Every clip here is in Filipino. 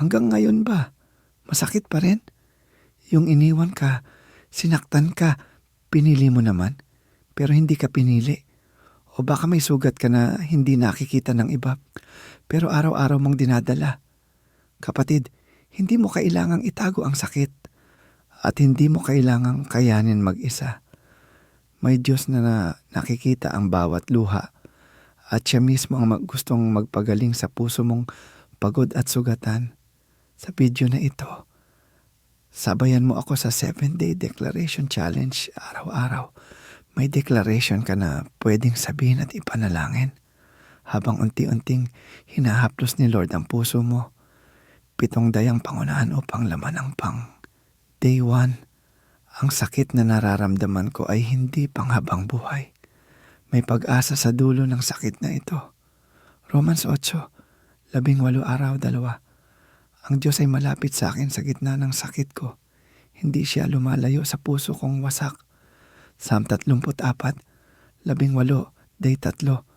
Hanggang ngayon ba? Masakit pa rin? Yung iniwan ka, sinaktan ka, pinili mo naman, pero hindi ka pinili. O baka may sugat ka na hindi nakikita ng iba, pero araw-araw mong dinadala. Kapatid, hindi mo kailangang itago ang sakit at hindi mo kailangang kayanin mag-isa. May Diyos na, na nakikita ang bawat luha at siya mismo ang mag- gustong magpagaling sa puso mong pagod at sugatan. Sa video na ito, sabayan mo ako sa 7-day declaration challenge araw-araw. May declaration ka na pwedeng sabihin at ipanalangin habang unti-unting hinahaplos ni Lord ang puso mo. Pitong dayang pangunahan upang laman ang pang. Day 1, ang sakit na nararamdaman ko ay hindi panghabang buhay. May pag-asa sa dulo ng sakit na ito. Romans 8, labing walo araw, dalawa. Ang Diyos ay malapit sa akin sa gitna ng sakit ko. Hindi siya lumalayo sa puso kong wasak. Psalm 34, labing walo, day tatlo.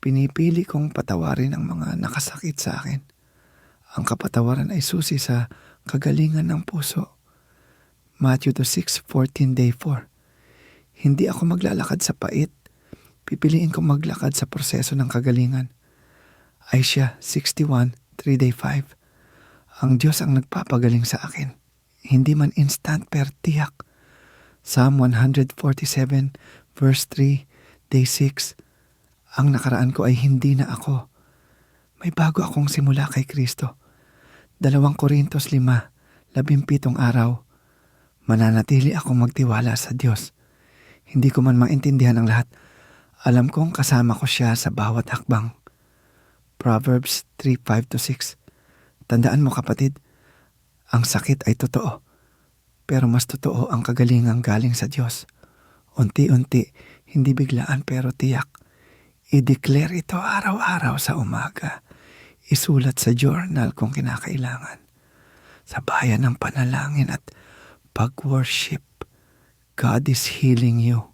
Pinipili kong patawarin ang mga nakasakit sa akin. Ang kapatawaran ay susi sa kagalingan ng puso. Matthew 6:14 day 4. Hindi ako maglalakad sa pait. Pipiliin kong maglakad sa proseso ng kagalingan. Aisha 61, 3 day 5. Ang Diyos ang nagpapagaling sa akin. Hindi man instant per tiyak. Psalm 147 verse 3 day 6. Ang nakaraan ko ay hindi na ako. May bago akong simula kay Kristo. Dalawang Korintos 5, labimpitong araw. Mananatili akong magtiwala sa Diyos. Hindi ko man maintindihan ang lahat. Alam kong kasama ko siya sa bawat hakbang. Proverbs 3:5-6. Tandaan mo kapatid, ang sakit ay totoo. Pero mas totoo ang kagalingang galing sa Diyos. Unti-unti, hindi biglaan pero tiyak. I-declare ito araw-araw sa umaga. Isulat sa journal kung kinakailangan. Sa bayan ng panalangin at pag-worship, God is healing you.